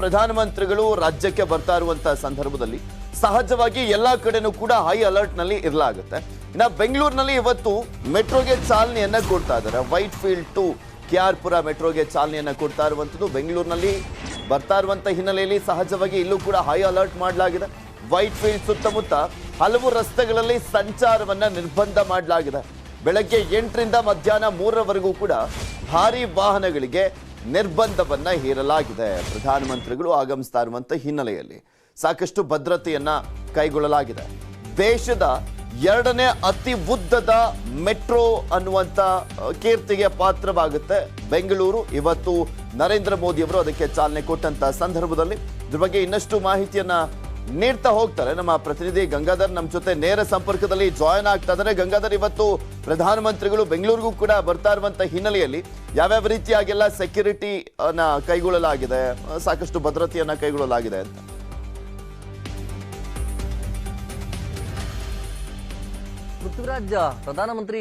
ಪ್ರಧಾನಮಂತ್ರಿಗಳು ರಾಜ್ಯಕ್ಕೆ ಬರ್ತಾ ಇರುವಂತಹ ಸಂದರ್ಭದಲ್ಲಿ ಸಹಜವಾಗಿ ಎಲ್ಲಾ ಕಡೆನೂ ಕೂಡ ಹೈ ಅಲರ್ಟ್ನಲ್ಲಿ ಇರಲಾಗುತ್ತೆ. ಇನ್ನು ಬೆಂಗಳೂರಿನಲ್ಲಿ ಇವತ್ತು ಮೆಟ್ರೋಗೆ ಚಾಲನೆಯನ್ನ ಕೊಡ್ತಾ ಇದ್ದಾರೆ. Whitefield to K R Pura ಮೆಟ್ರೋಗೆ ಚಾಲನೆಯನ್ನ ಕೊಡ್ತಾ ಇರುವಂತದ್ದು ಬೆಂಗಳೂರಿನಲ್ಲಿ ಬರ್ತಾ ಇರುವಂತಹ ಹಿನ್ನೆಲೆಯಲ್ಲಿ ಸಹಜವಾಗಿ ಇಲ್ಲೂ ಕೂಡ ಹೈ ಅಲರ್ಟ್ ಮಾಡಲಾಗಿದೆ. ವೈಟ್ ಫೀಲ್ಡ್ ಸುತ್ತಮುತ್ತ ಹಲವು ರಸ್ತೆಗಳಲ್ಲಿ ಸಂಚಾರವನ್ನ ನಿರ್ಬಂಧ ಮಾಡಲಾಗಿದೆ. ಬೆಳಗ್ಗೆ ಎಂಟರಿಂದ ಮಧ್ಯಾಹ್ನ ಮೂರರವರೆಗೂ ಕೂಡ ಭಾರಿ ವಾಹನಗಳಿಗೆ ನಿರ್ಬಂಧವನ್ನ ಹೇರಲಾಗಿದೆ. ಪ್ರಧಾನಮಂತ್ರಿಗಳು ಆಗಮಿಸ್ತಾ ಇರುವಂಥ ಹಿನ್ನೆಲೆಯಲ್ಲಿ ಸಾಕಷ್ಟು ಭದ್ರತೆಯನ್ನು ಕೈಗೊಳ್ಳಲಾಗಿದೆ. ದೇಶದ ಎರಡನೇ ಅತಿ ಉದ್ದದ ಮೆಟ್ರೋ ಅನ್ನುವಂತ ಕೀರ್ತಿಗೆ ಪಾತ್ರವಾಗುತ್ತೆ ಬೆಂಗಳೂರು. ಇವತ್ತು ನರೇಂದ್ರ ಮೋದಿ ಅವರು ಅದಕ್ಕೆ ಚಾಲನೆ ಕೊಟ್ಟಂತ ಸಂದರ್ಭದಲ್ಲಿ ಇದ್ರ ಬಗ್ಗೆ ಇನ್ನಷ್ಟು ಮಾಹಿತಿಯನ್ನ ನೀಡ್ತಾ ಹೋಗ್ತಾರೆ. ನಮ್ಮ ಪ್ರತಿನಿಧಿ ಗಂಗಾಧರ್ ನಮ್ಮ ಜೊತೆ ನೇರ ಸಂಪರ್ಕದಲ್ಲಿ ಜಾಯ್ನ್ ಆಗ್ತಾ ಇದ್ದಾರೆ. ಗಂಗಾಧರ್, ಇವತ್ತು ಪ್ರಧಾನಮಂತ್ರಿಗಳು ಬೆಂಗಳೂರಿಗೂ ಕೂಡ ಬರ್ತಾ ಇರುವಂತ ಹಿನ್ನೆಲೆಯಲ್ಲಿ ಯಾವ್ಯಾವ ರೀತಿಯಾಗೆಲ್ಲ ಸೆಕ್ಯೂರಿಟಿ ಅನ್ನ ಕೈಗೊಳ್ಳಲಾಗಿದೆ? ಸಾಕಷ್ಟು ಭದ್ರತೆಯನ್ನ ಕೈಗೊಳ್ಳಲಾಗಿದೆ ಅಂತ. ಪೃಥ್ವಿರಾಜ್, ಪ್ರಧಾನಮಂತ್ರಿ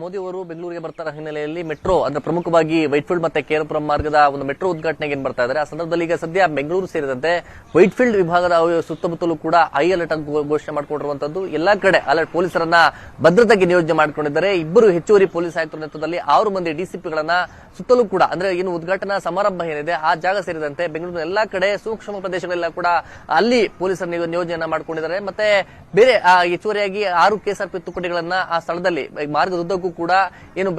ಮೋದಿ ಅವರು ಬೆಂಗಳೂರಿಗೆ ಬರ್ತಾರ ಹಿನ್ನೆಲೆಯಲ್ಲಿ ಮೆಟ್ರೋ, ಅಂದ್ರೆ ಪ್ರಮುಖವಾಗಿ ವೈಟ್ಫೀಲ್ಡ್ ಮತ್ತೆ ಕೇರಪುರಂ ಮಾರ್ಗದ ಒಂದು ಮೆಟ್ರೋ ಉದ್ಘಾಟನೆಗೆ ಏನ್ ಬರ್ತಾ ಇದ್ದಾರೆ. ಆ ಸಂದರ್ಭದಲ್ಲಿ ಈಗ ಸದ್ಯ ಬೆಂಗಳೂರು ಸೇರಿದಂತೆ ವೈಟ್ಫೀಲ್ಡ್ ವಿಭಾಗದ ಸುತ್ತಮುತ್ತಲೂ ಕೂಡ ಹೈ ಅಲರ್ಟ್ ಅಂತ ಘೋಷಣೆ ಮಾಡಿಕೊಂಡಿರುವಂತದ್ದು. ಎಲ್ಲಾ ಕಡೆ ಅಲರ್ಟ್ ಪೊಲೀಸರನ್ನ ಭದ್ರತೆಗೆ ನಿಯೋಜನೆ ಮಾಡಿಕೊಂಡಿದ್ದಾರೆ. ಇಬ್ಬರು ಹೆಚ್ಚುವರಿ ಪೊಲೀಸ್ ಆಯುಕ್ತರ ನೇತೃತ್ವದಲ್ಲಿ ಆರು ಮಂದಿ ಡಿಸಿಪಿಗಳನ್ನ ಸುತ್ತಲೂ ಕೂಡ, ಅಂದ್ರೆ ಏನು ಉದ್ಘಾಟನಾ ಸಮಾರಂಭ ಏನಿದೆ, ಆ ಜಾಗ ಸೇರಿದಂತೆ ಬೆಂಗಳೂರಿನ ಎಲ್ಲಾ ಕಡೆ ಸೂಕ್ಷ್ಮ ಪ್ರದೇಶಗಳೆಲ್ಲ ಕೂಡ ಅಲ್ಲಿ ಪೊಲೀಸರ ನಿಯೋಜನೆ ಮಾಡ್ಕೊಂಡಿದ್ದಾರೆ. ಮತ್ತೆ ಬೇರೆ ಹೆಚ್ಚುವರಿಯಾಗಿ ಆರು ಕೆಎಸ್ಆರ್ಪಿ ತುಕಡಿಗಳನ್ನ ಆ ಸ್ಥಳದಲ್ಲಿ ಮಾರ್ಗದುದ್ದಕ್ಕೂ ಕೂಡ ಏನು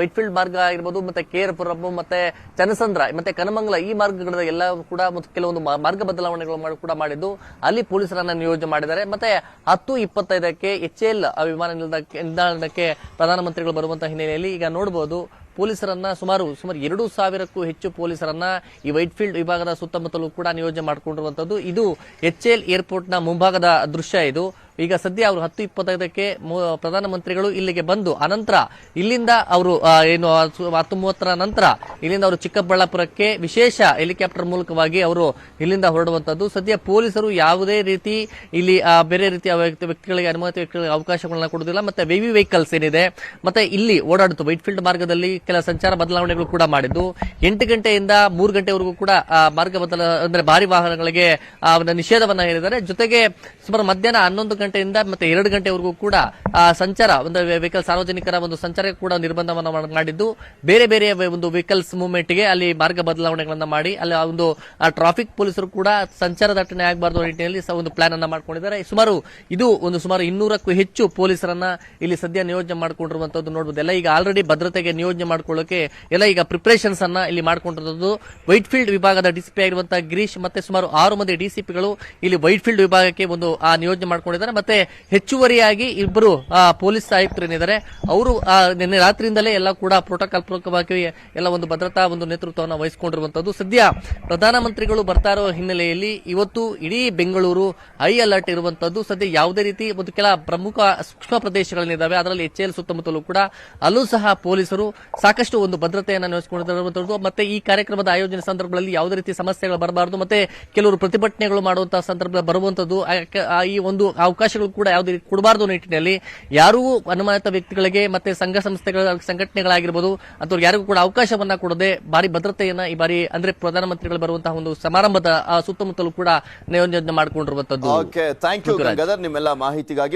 ವೈಟ್ಫೀಲ್ಡ್ ಮಾರ್ಗ ಆಗಿರ್ಬೋದು, ಮತ್ತೆ ಕೇರಪುರಂ ಮತ್ತೆ ಚನಸಂದ್ರ ಮತ್ತೆ ಕನಮಂಗಲ ಈ ಮಾರ್ಗಗಳ ಎಲ್ಲ ಕೂಡ ಕೆಲವೊಂದು ಮಾರ್ಗ ಬದಲಾವಣೆಗಳು ಕೂಡ ಮಾಡಿದ್ದು. ಅಲ್ಲಿ ಪೊಲೀಸರನ್ನ ನಿಯೋಜನೆ ಮಾಡಿದ್ದಾರೆ. ಮತ್ತೆ ಹತ್ತು ಇಪ್ಪತ್ತೈದಕ್ಕೆ ಎಚ್ ಎಲ್ ವಿಮಾನ ನಿಲ್ದಾಣಕ್ಕೆ ಪ್ರಧಾನಮಂತ್ರಿಗಳು ಬರುವಂತಹ ಹಿನ್ನೆಲೆಯಲ್ಲಿ ಈಗ ನೋಡಬಹುದು ಪೊಲೀಸರನ್ನ ಸುಮಾರು ಸುಮಾರು ಎರಡು ಸಾವಿರಕ್ಕೂ ಹೆಚ್ಚು ಪೊಲೀಸರನ್ನ ಈ ವೈಟ್ಫೀಲ್ಡ್ ವಿಭಾಗದ ಸುತ್ತಮುತ್ತಲೂ ಕೂಡ ನಿಯೋಜನೆ ಮಾಡಿಕೊಂಡಿರುವಂತದ್ದು ಇದು ಎಚ್ ಎಲ್ ಏರ್ಪೋರ್ಟ್ನ ಮುಂಭಾಗದ ದೃಶ್ಯ ಇದು. ಈಗ ಸದ್ಯ ಅವರು ಹತ್ತು ಇಪ್ಪತ್ತೈದಕ್ಕೆ ಪ್ರಧಾನಮಂತ್ರಿಗಳು ಇಲ್ಲಿಗೆ ಬಂದು, ಅನಂತರ ಇಲ್ಲಿಂದ ಅವರು ಏನು ಹತ್ತು ಮೂವತ್ತರ ನಂತರ ಇಲ್ಲಿಂದ ಅವರು ಚಿಕ್ಕಬಳ್ಳಾಪುರಕ್ಕೆ ವಿಶೇಷ ಹೆಲಿಕಾಪ್ಟರ್ ಮೂಲಕವಾಗಿ ಅವರು ಇಲ್ಲಿಂದ ಹೊರಡುವಂತದ್ದು. ಸದ್ಯ ಪೊಲೀಸರು ಯಾವುದೇ ರೀತಿ ಇಲ್ಲಿ ಬೇರೆ ರೀತಿಯ ವ್ಯಕ್ತಿ- ವ್ಯಕ್ತಿಗಳಿಗೆ ಅನುಮತಿ, ವ್ಯಕ್ತಿಗಳಿಗೆ ಅವಕಾಶಗಳನ್ನ ಕೊಡುವುದಿಲ್ಲ. ಮತ್ತೆ ವೆವಿ ವೆಹಿಕಲ್ಸ್ ಏನಿದೆ, ಮತ್ತೆ ಇಲ್ಲಿ ಓಡಾಡುತ್ತೆ. ವೈಟ್ಫೀಲ್ಡ್ ಮಾರ್ಗದಲ್ಲಿ ಕೆಲ ಸಂಚಾರ ಬದಲಾವಣೆಗಳು ಕೂಡ ಮಾಡಿದ್ದು. ಎಂಟು ಗಂಟೆಯಿಂದ ಮೂರು ಗಂಟೆವರೆಗೂ ಕೂಡ ಮಾರ್ಗ ಬದಲ, ಅಂದ್ರೆ ಭಾರಿ ವಾಹನಗಳಿಗೆ ನಿಷೇಧವನ್ನ ಹೇರಿದ್ದಾರೆ ಜೊತೆಗೆ ಸುಮಾರು ಮಧ್ಯಾಹ್ನ ಹನ್ನೊಂದು ಗಂಟೆಯಿಂದ ಮತ್ತೆ ಎರಡು ಗಂಟೆವರೆಗೂ ಕೂಡ ಸಂಚಾರ, ಒಂದು ವೆಹಿಕಲ್ ಸಾರ್ವಜನಿಕರ ಒಂದು ಸಂಚಾರಕ್ಕೆ ಕೂಡ ನಿರ್ಬಂಧವನ್ನು ಮಾಡ್- ಮಾಡಿದ್ದು. ಬೇರೆ ಬೇರೆ ಒಂದು ವೆಹಿಕಲ್ಸ್ ಮೂವ್ಮೆಂಟ್ಗೆ ಅಲ್ಲಿ ಮಾರ್ಗ ಬದಲಾವಣೆಗಳನ್ನ ಮಾಡಿ, ಅಲ್ಲಿ ಒಂದು ಟ್ರಾಫಿಕ್ ಪೊಲೀಸರು ಕೂಡ ಸಂಚಾರ ದಟ್ಟಣೆ ಆಗಬಾರ್ದು ನಿಟ್ಟಿನಲ್ಲಿ ಒಂದು ಪ್ಲಾನ್ ಅನ್ನ ಮಾಡ್ಕೊಂಡಿದ್ದಾರೆ. ಸುಮಾರು, ಇದು ಒಂದು ಸುಮಾರು ಇನ್ನೂರಕ್ಕೂ ಹೆಚ್ಚು ಪೊಲೀಸರನ್ನ ಇಲ್ಲಿ ಸದ್ಯ ನಿಯೋಜನೆ ಮಾಡಿಕೊಂಡಿರುವಂತದ್ದು ನೋಡಬಹುದು ಎಲ್ಲ ಈಗ ಆಲ್ರೆಡಿ ಭದ್ರತೆಗೆ ನಿಯೋಜನೆ ಮಾಡ್ಕೊಳ್ಳೋಕೆ ಎಲ್ಲ ಈಗ ಪ್ರಿಪರೇಷನ್ಸ್ ಅನ್ನ ಇಲ್ಲಿ ಮಾಡ್ಕೊಂಡಿರೋದು ವೈಟ್ ಫೀಲ್ಡ್ ವಿಭಾಗದ ಡಿಸಿಪಿ ಆಗಿರುವಂತಹ ಗಿರೀಶ್ ಮತ್ತೆ ಸುಮಾರು ಆರು ಮಂದಿ ಡಿಸಿಪಿಗಳು ಇಲ್ಲಿ ವೈಟ್ ಫೀಲ್ಡ್ ವಿಭಾಗಕ್ಕೆ ಒಂದು, ಆ, ನಿಯೋಜನೆ ಮಾಡ್ಕೊಂಡಿದ್ದಾರೆ. ಮತ್ತೆ ಹೆಚ್ಚುವರಿಯಾಗಿ ಇಬ್ಬರು ಪೊಲೀಸ್ ಆಯುಕ್ತರು ಏನಿದ್ದಾರೆ ಅವರು ನಿನ್ನೆ ರಾತ್ರಿಯಿಂದಲೇ ಎಲ್ಲ ಕೂಡ ಪ್ರೋಟೋಕಾಲ್ ಪೂರ್ವಕವಾಗಿ ಎಲ್ಲ ಒಂದು ಭದ್ರತಾ ಒಂದು ನೇತೃತ್ವವನ್ನು ವಹಿಸಿಕೊಂಡಿರುವಂತದ್ದು. ಸದ್ಯ ಪ್ರಧಾನಮಂತ್ರಿಗಳು ಬರ್ತಾ ಇರೋ ಹಿನ್ನೆಲೆಯಲ್ಲಿ ಇವತ್ತು ಇಡೀ ಬೆಂಗಳೂರು ಹೈ ಅಲರ್ಟ್ ಇರುವಂತದ್ದು. ಸದ್ಯ ಯಾವುದೇ ರೀತಿ ಒಂದು ಕೆಲ ಪ್ರಮುಖ ಸೂಕ್ಷ್ಮ ಪ್ರದೇಶಗಳೇನಿದ್ದಾವೆ ಅದರಲ್ಲಿ ಎಚ್ ಎಲ್ ಸುತ್ತಮುತ್ತಲೂ ಕೂಡ ಅಲ್ಲೂ ಸಹ ಪೊಲೀಸರು ಸಾಕಷ್ಟು ಒಂದು ಭದ್ರತೆಯನ್ನು ನೆನೆಸಿಕೊಂಡಿರುವಂತದ್ದು ಮತ್ತೆ ಈ ಕಾರ್ಯಕ್ರಮದ ಆಯೋಜನೆ ಸಂದರ್ಭದಲ್ಲಿ ಯಾವುದೇ ರೀತಿ ಸಮಸ್ಯೆಗಳು ಬರಬಾರದು. ಮತ್ತೆ ಕೆಲವರು ಪ್ರತಿಭಟನೆಗಳು ಮಾಡುವಂತಹ ಸಂದರ್ಭ ಬರುವಂತದ್ದು. ಈ ಒಂದು ಅವಕಾಶಗಳು ಕೂಡ ಯಾವುದೇ ಕೊಡಬಾರದು ನಿಟ್ಟಿನಲ್ಲಿ ಯಾರೂ ಅನುಮಾನಿತ ವ್ಯಕ್ತಿಗಳಿಗೆ ಮತ್ತೆ ಸಂಘ ಸಂಸ್ಥೆಗಳ ಸಂಘಟನೆಗಳಾಗಿರ್ಬೋದು ಅಥವಾ ಯಾರಿಗೂ ಕೂಡ ಅವಕಾಶವನ್ನ ಕೊಡದೆ ಬಾರಿ ಭದ್ರತೆಯನ್ನ ಈ ಬಾರಿ ಅಂದ್ರೆ ಪ್ರಧಾನಮಂತ್ರಿಗಳು ಬರುವಂತಹ ಒಂದು ಸಮಾರಂಭದ ಆ ಸುತ್ತಮುತ್ತಲೂ ಕೂಡ ನಿಯೋಜನೆ ಮಾಡಿಕೊಂಡಿರುವಂತದ್ದು ಥ್ಯಾಂಕ್ ಯು ಗಂಗಾಧರ್. ನಿಮ್ಮೆಲ್ಲ ಮಾಹಿತಿಗಾಗಿ